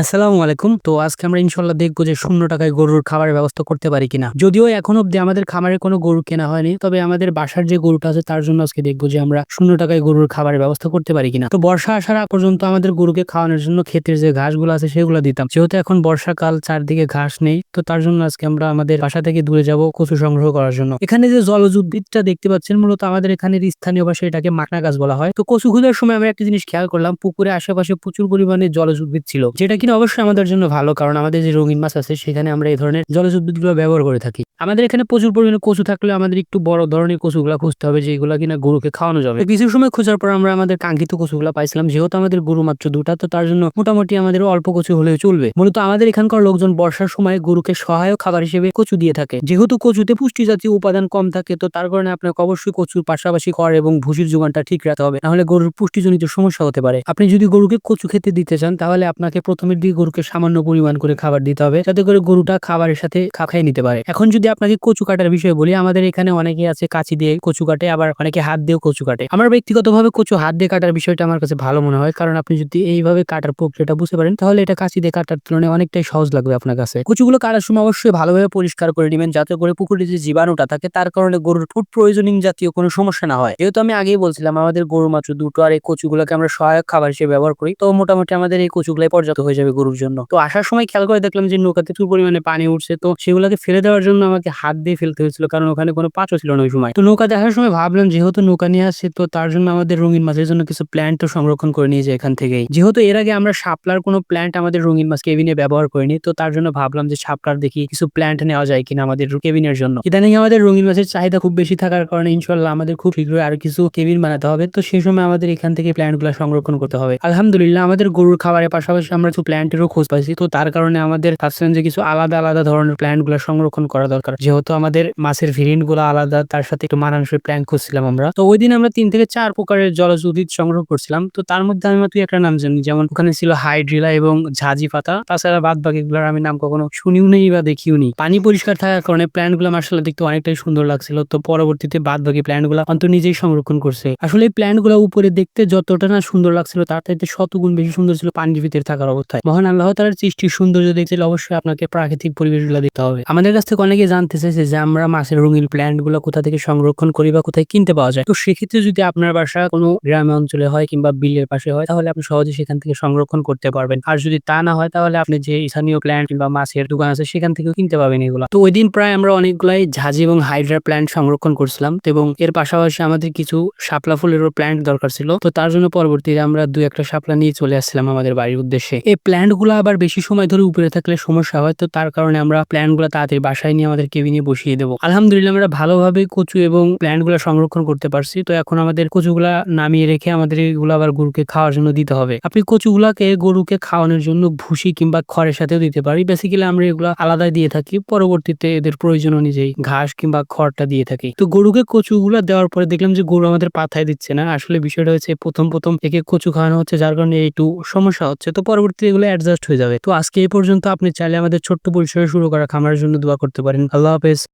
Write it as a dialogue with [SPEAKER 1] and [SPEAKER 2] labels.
[SPEAKER 1] আসসালামু আলাইকুম। তো আজকে আমরা ইনশাল্লাহ দেখব যে শূন্য টাকায় গরুর খাবারের ব্যবস্থা করতে পারি কিনা। যদিও এখন অব্দি আমাদের খামারে কোনো গরু কেনা হয়নি, তবে আমাদের বাসার যে গরুটা আছে তার জন্য আজকে দেখব যে আমরা শূন্য টাকায় গরুর খাবারের ব্যবস্থা করতে পারি কিনা। তো বর্ষা আসার পর্যন্ত আমাদের গরুকে খাওয়ানোর জন্য ক্ষেতের যে ঘাসগুলো আছে সেগুলো দিতাম। যেহেতু এখন বর্ষাকাল, চারদিকে ঘাস নেই, তো তার জন্য আজকে আমরা আমাদের বাসা থেকে দূরে যাব কচু সংগ্রহ করার জন্য। এখানে যে জলজ উদ্ভিদটা দেখতে পাচ্ছেন, মূলত আমাদের এখানে স্থানীয় ভাষায় এটাকে মাকনা গাছ বলা হয়। তো কচু খুঁজার সময় আমরা একটা জিনিস খেয়াল করলাম পুকুরে আশেপাশে প্রচুর পরিমাণে জলজ উদ্ভিদ ছিল, যেটা কিনা অবশ্যই আমাদের জন্য ভালো, কারণ আমাদের যে রঙিন মাছ আছে সেখানে আমরা এই ধরনের জলজ উদ্ভিদগুলো ব্যবহার করে থাকি। আমাদের এখানে প্রচুর পরিমাণে কচু থাকলে আমাদের একটু বড় ধরনের কচুগুলা খুঁজতে হবে, যেগুলো কিনা গরুকে খাওয়ানো যাবে। কিছু সময় খোঁজার পর আমরা আমাদের কাঙ্ক্ষিত কচুগুলা পাইছিলাম, যেহেতু আমাদের গরু মাত্র দুটা, তো তার জন্য মোটামুটি আমাদের অল্প কচু হলেও চলবে। মূলত আমাদের এখানকার লোকজন বর্ষার সময় গরুকে সহায়ক খাবার হিসেবে কচু দিয়ে থাকে। যেহেতু কচুতে পুষ্টি জাতীয় উপাদান কম থাকে, তো তার কারণে আপনাকে অবশ্যই কচুর পাশাপাশি খড় এবং ভুসির যোগানটা ঠিক রাখতে হবে। নাহলে গরুর পুষ্টিজনিত সমস্যা হতে পারে। আপনি যদি গরুকে কচু খেতে দিতে চান, তাহলে আপনাকে প্রথমের দিকে গরুকে সামান্য পরিমাণ করে খাবার দিতে হবে, যাতে করে গরুটা খাবারের সাথে খা খাইয়ে নিতে পারে। এখন যদি আপনাকে কচু কাটার বিষয়ে বলি, আমাদের এখানে অনেকে আছে কাঁচি দিয়ে কচু কাটে, আবার অনেকে হাত দিয়েও কচু কাটে। আমার ব্যক্তিগতভাবে কচু হাত দিয়ে কাটার বিষয়টা আমার কাছে ভালো মনে হয়, কারণ আপনি যদি এইভাবে কাটার প্রক্রিয়াটা বুঝতে পারেন, তাহলে এটা কাঁচি দিয়ে কাটার তুলনায় অনেকটাই সহজ লাগবে আপনার কাছে। কচুগুলো কাটার সময় অবশ্যই ভালোভাবে পরিষ্কার করে নেবেন, যাতে করে পুকুরে যে জীবাণুটা থাকে, তার কারণে গরুর ফুড প্রয়োজনীয় জাতীয় কোনো সমস্যা না হয়। যেহেতু আমি আগেই বলছিলাম, আমাদের গরু মাত্র দুটো, আর এই কচুগুলোকে আমরা সহায়ক খাবার হিসেবে ব্যবহার করি। তো মোটামুটি আমাদের এই কচুগুলাই পর্যাপ্ত হয়ে যাবে গরুর জন্য। তো আসার সময় খেয়াল করে দেখলাম যে নৌকাতে প্রচুর পরিমাণে পানি উঠছে। তো সেগুলোকে ফেলে দেওয়ার জন্য আমাকে হাত দিয়ে ফেলতে হয়েছিল, কারণ ওখানে কোনো পাঁচও ছিল না ওই সময়। তো নৌকা দেখার সময় ভাবলাম, যেহেতু নৌকা নিয়ে আসছে, তো তার জন্য আমাদের রঙিন মাছের জন্য কিছু প্ল্যান্ট তো সংরক্ষণ করে নিয়েছে এখান থেকেই। যেহেতু এর আগে আমরা শাপলার কোনো প্ল্যান্ট আমাদের রঙিন মাছ কেবিনে ব্যবহার করিনি, তো তার জন্য ভাবলাম যে শাপলার দেখি কিছু প্ল্যান্ট নেওয়া যায় কিনা আমাদের কেবিনের জন্য। ইদানিং আমাদের রঙিন মাছের চাহিদা খুব বেশি থাকার কারণে ইনশাল্লাহ আমাদের খুব শীঘ্রই আর কিছু কেবিন বানাতে হবে। তো সেই সময় আমাদের এখান থেকে প্ল্যান্টগুলো সংরক্ষণ করতে হবে। আলহামদুলিল্লাহ, আমাদের গরুর খাবারের পাশাপাশি আমরা কিছু প্ল্যান্টেরও খোঁজ পাইছি। তো তার কারণে আমাদের ভাবছিলাম যে কিছু আলাদা আলাদা ধরনের প্ল্যান্টগুলো সংরক্ষণ করা দরকার। যেহেতু আমাদের মাছের ভেরিয়েন্টগুলো আলাদা, তার সাথে একটু মানানসই প্ল্যান খুঁজছিলাম আমরা। তো ওই দিন আমরা তিন থেকে চার প্রকারের জলজ উদ্ভিদ সংগ্রহ করছিলাম। তো তার মধ্যে আমি তুই একটা নাম জানি, যেমন ওখানে ছিল হাইড্রিলা এবং ঝাঁজি পাতা। তাছাড়া বাদ বাকি গুলার আমি নাম কখনো শুনিও নেই বা দেখিও নি পানি পরিষ্কার থাকার কারণে প্ল্যান্টগুলো মার্শাল্লাহ দেখতে অনেকটাই সুন্দর লাগছিল। তো পরবর্তীতে বাদ বাকি প্ল্যান্টগুলো অন্ত নিজেই সংরক্ষণ করছে। আসলে এই প্ল্যান্টগুলো উপরে দেখতে যতটা না সুন্দর লাগছিল, তার চাইতে শতগুণ বেশি সুন্দর ছিল পানির ভিতরে থাকার অবস্থায়। মহান আল্লাহ তালার সৃষ্টির সৌন্দর্য দেখতে অবশ্যই আপনাকে প্রাকৃতিক পরিবেশগুলো দেখতে হবে। আমাদের কাছ থেকে অনেকে জানতে চাইছে যে আমরা মাছের রঙিন প্ল্যান্টগুলো কোথা থেকে সংরক্ষণ করি বা কোথায় কিনতে পাওয়া যায়। তো সেক্ষেত্রে যদি আপনার বাসা কোনো গ্রামে অঞ্চলে হয় কিংবা বিলের পাশে হয়, তাহলে আপনি সহজে সেখান থেকে সংরক্ষণ করতে পারবেন। আর যদি তা না হয়, তাহলে আপনি যে স্থানীয় প্ল্যান্ট কিংবা মাছের দোকান আছে, সেখান থেকেও কিনতে পাবেন এগুলো। তো ওই দিন প্রায় আমরা অনেকগুলাই ঝাঁজি এবং হাইড্রা প্ল্যান্ট সংরক্ষণ করছিলাম এবং এর পাশাপাশি আমাদের কিছু শাপলা ফুলেরও প্ল্যান্ট দরকার ছিল। তো তার জন্য পরবর্তীতে আমরা দু একটা শাপলা নিয়ে চলে আসছিলাম আমাদের বাড়ির উদ্দেশ্যে। এই প্ল্যান্টগুলো আবার বেশি সময় ধরে উপরে থাকলে সমস্যা হয়, তো তার কারণে আমরা প্ল্যান্টগুলো তাড়াতাড়ি বাসায় নিয়ে আমাদের কেবিনে বসিয়ে দেবো। আলহামদুলিল্লাহ, আমরা ভালোভাবে কচু এবং প্ল্যান্টগুলো সংরক্ষণ করতে পারছি, তো এখন আমাদের কচুগুলা নামিয়ে রেখে আমাদের এগুলো আবার গরুকে খাওয়ার জন্য দিতে হবে। আপনি কচুগুলাকে গরুকে খাওয়ানোর জন্য ভুসি কিংবা খড়ের সাথেও দিতে পারি। বেসিক্যালি আমরা এগুলো আলাদা দিয়ে থাকি, পরবর্তীতে এদের প্রয়োজন অনুযায়ী ঘাস কিংবা খড়টা দিয়ে থাকি। তো গরুকে কচুগুলা দেওয়ার পরে দেখলাম যে গরু আমাদের পাথায় দিচ্ছে না, আসলে বিষয়টা হচ্ছে প্রথম প্রথম একে কচু খাওয়ানো হচ্ছে, যার কারণে একটু সমস্যা হচ্ছে। তো পরবর্তীতে এগুলো অ্যাডজাস্ট হয়ে যাবে। তো আজকে এই পর্যন্ত। আপনি চাইলে আমাদের ছোট্ট পরিসরে শুরু করা খামারের জন্য দোয়া করতে পারেন। আল্লাহ হাফেজ।